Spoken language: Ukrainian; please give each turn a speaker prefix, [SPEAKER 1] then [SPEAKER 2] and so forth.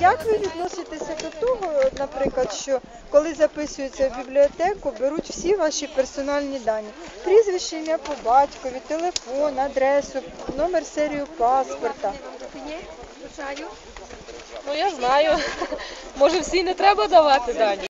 [SPEAKER 1] Як ви відноситеся до того, наприклад, що коли записуються в бібліотеку, беруть всі ваші персональні дані: прізвище, ім'я по батькові, телефон, адресу, номер серію паспорта?
[SPEAKER 2] Ну я знаю. Може всі не треба давати дані.